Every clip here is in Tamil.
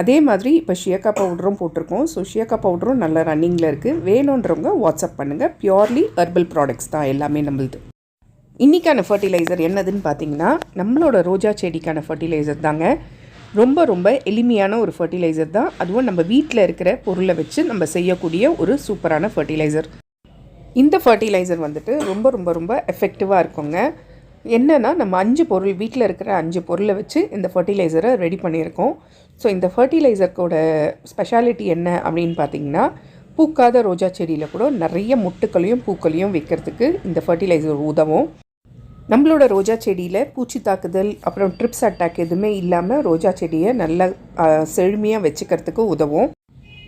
அதே மாதிரி இப்போ ஷியக்கா பவுடரும் போட்டிருக்கோம். ஸோ ஷியக்கா பவுடரும் நல்ல ரன்னிங்கில் இருக்குது வேணுன்றவங்க வாட்ஸ்அப் பண்ணுங்கள் பியோர்லி ஹெர்பல் ப்ராடக்ட்ஸ் தான் எல்லாமே நம்மளது. இன்றைக்கான ஃபர்டிலைசர் என்னதுன்னு பார்த்தீங்கன்னா நம்மளோட ரோஜா செடிக்கான ஃபர்டிலைசர் தாங்க. ரொம்ப ரொம்ப எளிமையான ஒரு ஃபர்டிலைசர் தான். அதுவும் நம்ம வீட்டில் இருக்கிற பொருளை வச்சு நம்ம செய்யக்கூடிய ஒரு சூப்பரான ஃபர்டிலைசர் இந்த ஃபர்டிலைசர் வந்துட்டு ரொம்ப ரொம்ப ரொம்ப எஃபெக்டிவாக இருக்குங்க. என்னென்னா நம்ம அஞ்சு பொருள் வீட்டில் இருக்கிற அஞ்சு பொருளை வச்சு இந்த ஃபர்டிலைசரை ரெடி பண்ணியிருக்கோம். ஸோ இந்த ஃபர்டிலைசர்க்கோட ஸ்பெஷாலிட்டி என்ன அப்படின்னு பார்த்தீங்கன்னா பூக்காத ரோஜா செடியில் கூட நிறைய முட்டுக்களையும் பூக்களையும் வைக்கிறதுக்கு இந்த ஃபர்டிலைசர் உதவும். நம்மளோட ரோஜா செடியில் பூச்சி தாக்குதல் அப்புறம் ட்ரிப்ஸ் அட்டாக் எதுவுமே இல்லாமல் ரோஜா செடியை நல்லா செழுமையாக வச்சுக்கிறதுக்கு உதவும்.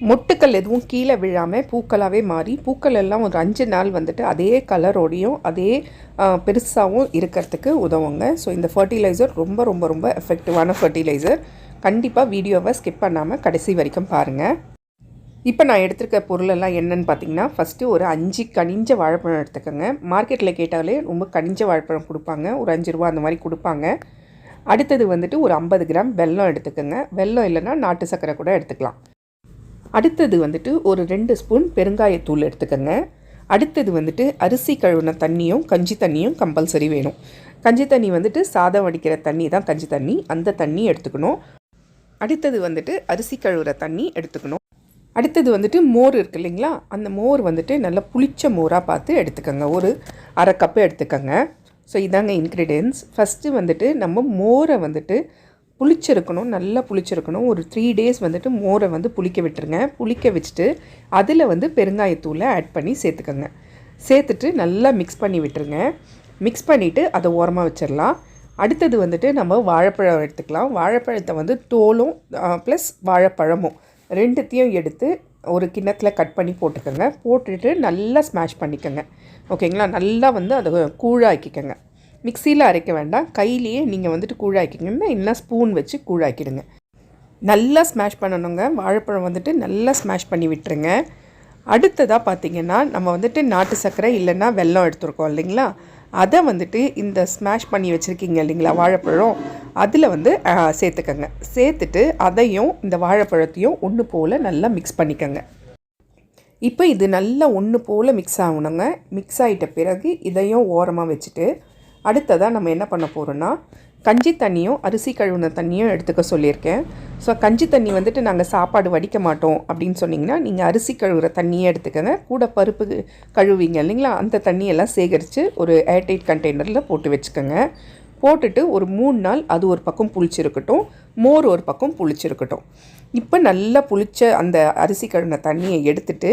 மொட்டுக்கள் எதுவும் கீழே விழாமல் பூக்களாகவே மாறி பூக்கள் எல்லாம் ஒரு அஞ்சு நாள் வந்துட்டு அதே கலரோடையும் அதே பெருசாகவும் இருக்கிறதுக்கு உதவுங்க. ஸோ இந்த ஃபர்டிலைசர் ரொம்ப ரொம்ப ரொம்ப எஃபெக்டிவான ஃபர்டிலைசர் கண்டிப்பாக வீடியோவை ஸ்கிப் பண்ணாமல் கடைசி வரைக்கும் பாருங்கள் இப்போ நான் எடுத்திருக்க பொருளெல்லாம் என்னென்னு பார்த்தீங்கன்னா ஃபஸ்ட்டு ஒரு அஞ்சு கனிஞ்ச வாழைப்பழம் எடுத்துக்கோங்க. மார்க்கெட்டில் கேட்டாலே ரொம்ப கனிஞ்ச வாழைப்பழம் கொடுப்பாங்க. ஒரு அஞ்சு ரூபா அந்த மாதிரி கொடுப்பாங்க. அடுத்தது வந்துட்டு ஒரு ஐம்பது கிராம் வெல்லம் எடுத்துக்கோங்க. வெல்லம் இல்லைன்னா நாட்டு சர்க்கரை கூட எடுத்துக்கலாம். அடுத்தது வந்துட்டு ஒரு ரெண்டு ஸ்பூன் பெருங்காயத்தூள் எடுத்துக்கோங்க. அடுத்தது வந்துட்டு அரிசி கழுவின தண்ணியும் கஞ்சி தண்ணியும் கம்பல்சரி வேணும். கஞ்சி தண்ணி வந்துட்டு சாதம் வடிக்கிற தண்ணி தான் கஞ்சி தண்ணி. அந்த தண்ணி எடுத்துக்கணும். அடுத்தது வந்துட்டு அரிசி கழுவுற தண்ணி எடுத்துக்கணும். அடுத்தது வந்துட்டு மோர் இருக்கு இல்லைங்களா? அந்த மோர் வந்துட்டு நல்லா புளிச்ச மோராக பார்த்து எடுத்துக்கோங்க. ஒரு அரை கப்பு எடுத்துக்கோங்க. ஸோ இதாங்க இன்க்ரீடியன்ஸ் ஃபஸ்ட்டு வந்துட்டு நம்ம மோரை வந்துட்டு புளிச்சிருக்கணும் நல்லா புளிச்சிருக்கணும். ஒரு த்ரீ டேஸ் வந்துட்டு மோரை வந்து புளிக்க விட்டுருங்க. புளிக்க வச்சுட்டு அதில் வந்து பெருங்காயத்தூளை ஆட் பண்ணி சேர்த்துக்கோங்க. சேர்த்துட்டு நல்லா மிக்ஸ் பண்ணி விட்டுருங்க. மிக்ஸ் பண்ணிவிட்டு அதை ஓரமாக வச்சிடலாம் அடுத்தது வந்துட்டு நம்ம வாழைப்பழம் எடுத்துக்கலாம். வாழைப்பழத்தை வந்து தோலும் ப்ளஸ் வாழைப்பழமும் ரெண்டுத்தையும் எடுத்து ஒரு கிண்ணத்தில் கட் பண்ணி போட்டுக்கோங்க. போட்டுட்டு நல்லா ஸ்மாஷ் பண்ணிக்கோங்க. ஓகேங்களா நல்லா வந்து அதை கூழாக்கிக்கோங்க. மிக்சியில் அரைக்க வேண்டாம். கையிலேயே நீங்கள் வந்துட்டு கூழாக்கிங்கன்னா இல்லை ஸ்பூன் வச்சு கூழாக்கிடுங்க. நல்லா ஸ்மாஷ் பண்ணணுங்க. வாழைப்பழம் வந்துட்டு நல்லா ஸ்மாஷ் பண்ணி விட்டுருங்க. அடுத்ததாக பார்த்தீங்கன்னா நம்ம வந்துட்டு நாட்டு சர்க்கரை இல்லைன்னா வெல்லம் எடுத்துருக்கோம் இல்லைங்களா? அதை வந்துட்டு இந்த ஸ்மாஷ் பண்ணி வச்சுருக்கீங்க இல்லைங்களா வாழைப்பழம்? அதில் வந்து சேர்த்துக்கங்க. சேர்த்துட்டு அதையும் இந்த வாழைப்பழத்தையும் ஒன்று போல் நல்லா மிக்ஸ் பண்ணிக்கோங்க. இப்போ இது நல்லா ஒன்று போல் மிக்ஸ் ஆகணுங்க. மிக்ஸ் ஆகிட்ட பிறகு இதையும் ஓரமாக வச்சுட்டு அடுத்ததாக நம்ம என்ன பண்ண போகிறோன்னா கஞ்சி தண்ணியும் அரிசி கழுவுன தண்ணியும் எடுத்துக்க சொல்லியிருக்கேன். ஸோ கஞ்சி தண்ணி வந்துட்டு நாங்கள் சாப்பாடு வடிக்க மாட்டோம் அப்படின்னு சொன்னிங்கன்னா நீங்கள் அரிசி கழுவுற தண்ணியே எடுத்துக்கங்க. கூட பருப்பு கழுவிங்க இல்லைங்களா? அந்த தண்ணியெல்லாம் சேகரித்து ஒரு ஏர்டைட் கண்டெய்னரில் போட்டு வச்சுக்கோங்க. போட்டுட்டு ஒரு மூணு நாள் அது ஒரு பக்கம் புளிச்சிருக்கட்டும் மோர் ஒரு பக்கம் புளிச்சிருக்கட்டும். இப்போ நல்லா புளிச்ச அந்த அரிசி கழுவின தண்ணியை எடுத்துட்டு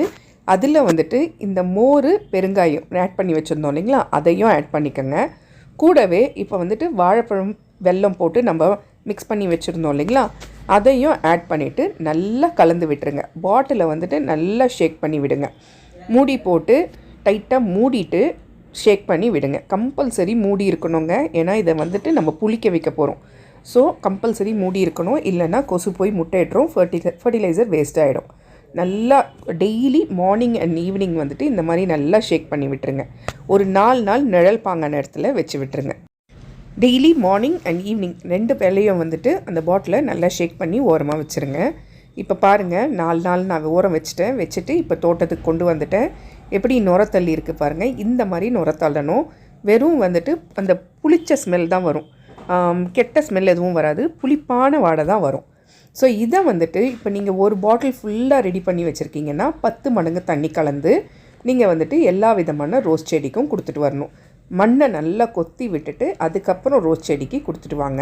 அதில் வந்துட்டு இந்த மோர் பெருங்காயம் ஆட் பண்ணி வச்சுருந்தோம் இல்லைங்களா? அதையும் ஆட் பண்ணிக்கோங்க. கூடவே இப்போ வந்துட்டு வாழைப்பழம் வெல்லம் போட்டு நம்ம மிக்ஸ் பண்ணி வச்சுருந்தோம் இல்லைங்களா? அதையும் ஆட் பண்ணிவிட்டு நல்லா கலந்து விட்டுருங்க. பாட்டிலை வந்துட்டு நல்லா ஷேக் பண்ணி விடுங்க. மூடி போட்டு டைட்டாக மூடிட்டு ஷேக் பண்ணி விடுங்க. கம்பல்சரி மூடி இருக்கணுங்க. ஏன்னா இதை வந்துட்டு நம்ம புளிக்க வைக்க போகிறோம் ஸோ கம்பல்சரி மூடி இருக்கணும். இல்லைன்னா கொசு போய் முட்டையிட்டுரும். ஃபர்டிலை ஃபர்டிலைசர் வேஸ்ட் ஆகிடும் நல்லா டெய்லி மார்னிங் அண்ட் ஈவினிங் வந்துட்டு இந்த மாதிரி நல்லா ஷேக் பண்ணி விட்டுருங்க. நாலு நாள் நிழல் பாங்கான நேரத்தில் வச்சு விட்டுருங்க. டெய்லி மார்னிங் அண்ட் ஈவினிங் ரெண்டு வேலையும் வந்துட்டு அந்த பாட்டிலை நல்லா ஷேக் பண்ணி ஓரமாக வச்சுருங்க. இப்போ பாருங்கள் நாலு நாள் நான் ஓரம் வச்சுட்டேன். வச்சுட்டு இப்போ தோட்டத்துக்கு கொண்டு வந்துட்டேன். எப்படி நுரத்தள்ளி இருக்குது பாருங்கள் இந்த மாதிரி நுரத்தள்ளணும் வெறும் வந்துட்டு அந்த புளிச்ச ஸ்மெல் தான் வரும். கெட்ட ஸ்மெல் எதுவும் வராது. புளிப்பான வாடை தான் வரும். ஸோ இதை வந்துட்டு இப்போ நீங்கள் ஒரு பாட்டில் ஃபுல்லாக ரெடி பண்ணி வச்சுருக்கீங்கன்னா பத்து மடங்கு தண்ணி கலந்து நீங்கள் வந்துட்டு எல்லா விதமான ரோஸ் செடிக்கும் கொடுத்துட்டு வரணும். மண்ணை நல்லா கொத்தி விட்டுட்டு அதுக்கப்புறம் ரோஸ் செடிக்கு கொடுத்துட்டு வாங்க.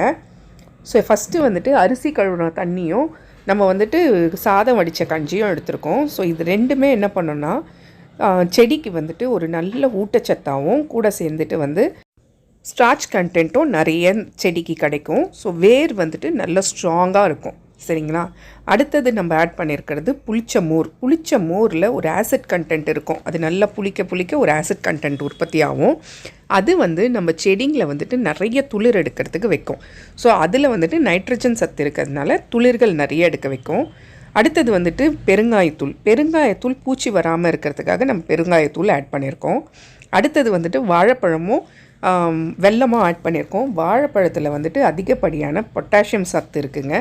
ஸோ ஃபஸ்ட்டு வந்துட்டு அரிசி கழுவுன தண்ணியும் நம்ம வந்துட்டு சாதம் வடித்த கஞ்சியும் எடுத்திருக்கோம். ஸோ இது ரெண்டுமே என்ன பண்ணோன்னா செடிக்கு வந்துட்டு ஒரு நல்ல ஊட்டச்சத்தாகவும் கூட சேர்ந்துட்டு வந்து ஸ்டார்ச் கண்டென்ட்டும் நிறைய செடிக்கு கிடைக்கும். ஸோ வேர் வந்துட்டு நல்லா ஸ்ட்ராங்காக இருக்கும். சரிங்களா? அடுத்தது நம்ம ஆட் பண்ணியிருக்கிறது புளிச்ச மோர் புளிச்ச மோரில் ஒரு ஆசிட் கண்டென்ட் இருக்கும். அது நல்லா புளிக்க புளிக்க ஒரு ஆசிட் கண்டென்ட் உற்பத்தி ஆகும் அது வந்து நம்ம செடிங்களை வந்துட்டு நிறைய துளிர் எடுக்கிறதுக்கு வைக்கும். ஸோ அதில் வந்துட்டு நைட்ரஜன் சத்து இருக்கிறதுனால துளிர்கள் நிறைய எடுக்க வைக்கும். அடுத்தது வந்துட்டு பெருங்காயத்தூள். பெருங்காயத்தூள் பூச்சி வராமல் இருக்கிறதுக்காக நம்ம பெருங்காயத்தூள் ஆட் பண்ணியிருக்கோம் அடுத்தது வந்துட்டு வாழைப்பழமும் வெல்லமாக ஆட் பண்ணியிருக்கோம். வாழைப்பழத்தில் வந்துட்டு அதிகப்படியான பொட்டாசியம் சத்து இருக்குங்க.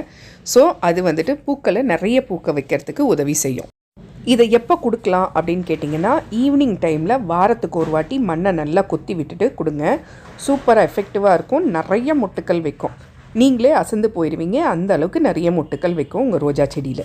ஸோ அது வந்துட்டு பூக்களை நிறைய பூக்க வைக்கிறதுக்கு உதவி செய்யும். இதை எப்போ கொடுக்கலாம் அப்படின்னு கேட்டிங்கன்னா ஈவினிங் டைமில் வாரத்துக்கு ஒரு வாட்டி மண்ணை நல்லா கொத்தி விட்டுட்டு கொடுங்க. சூப்பராக எஃபெக்டிவாக இருக்கும். நிறைய மொட்டுக்கள் வைக்கும். நீங்களே அசந்து போயிடுவீங்க அந்த அளவுக்கு நிறைய மொட்டுக்கள் வைக்கும் உங்கள் ரோஜா செடியில்.